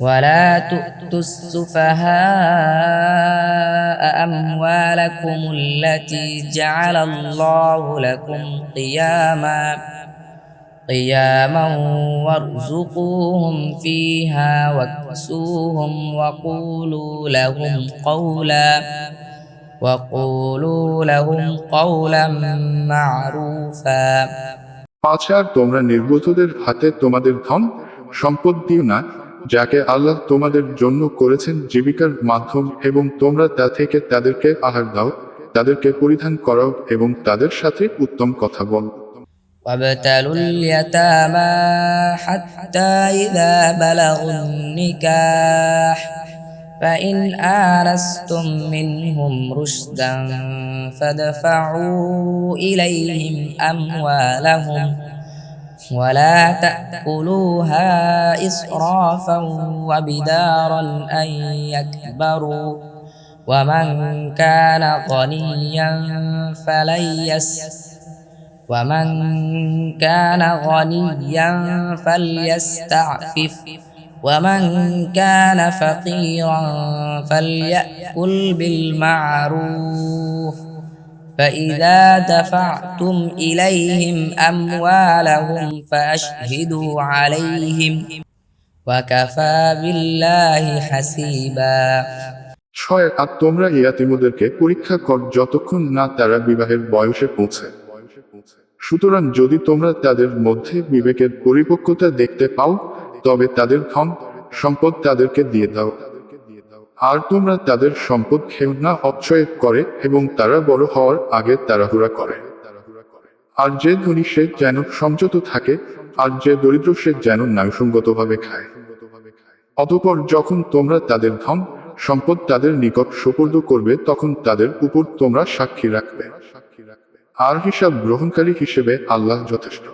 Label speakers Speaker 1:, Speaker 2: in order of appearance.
Speaker 1: ولا تؤتوا السفهاء أموالكم التي جعل الله لكم قياما قياما وارزقوهم فيها واكسوهم وقولوا لهم قولا وقولوا لهم قولا معروفا
Speaker 2: পাঁচ আর তোমরা নির্বোধদের হাতে তোমাদের ধন সম্পদ দিও না যাকে আল্লাহ তোমাদের জন্য করেছেন জীবিকার মাধ্যম এবং তোমরা তা থেকে তাদেরকে আহার দাও তাদেরকে পরিধান করাও এবং তাদের সাথে উত্তম কথা বল
Speaker 1: وابتلوا اليتامى حتى إذا بلغوا النكاح فإن آنستم منهم رشدا فادفعوا إليهم أموالهم ولا تأكلوها إسرافا وبدارا أن يكبروا ومن كان غنيا فليس ومن كان غنيا فليستعفف ومن كان فقيرا فليأكل بالمعروف فإذا دفعتم إليهم أموالهم فأشهدوا عليهم وكفى بالله حسيبا
Speaker 2: ছয় আর তোমরা ইয়াতিমদেরকে পরীক্ষা কর যতক্ষণ না তারা বিবাহের বয়সে পৌঁছে সুতরাং যদি তোমরা তাদের মধ্যে বিবেকের পরিপক্কতা দেখতে পাও তবে তাদের ধন সম্পদ তাদেরকে দিয়ে দাও আর তোমরা তাদের সম্পদ খেও না অপচয় করে এবং তারা বড় হওয়ার আগে তাড়াহুড়া করে। আর যে ধনী সে যেন সংযত থাকে, আর যে দরিদ্র সে যেন ন্যায়সঙ্গতভাবে খায়। অতপর যখন তোমরা তাদের ধন, সম্পদ তাদের নিকট সুপর্দ করবে, তখন তাদের উপর তোমরা সাক্ষী রাখবে। আর হিসাব গ্রহণকারী হিসেবে আল্লাহ যথেষ্ট।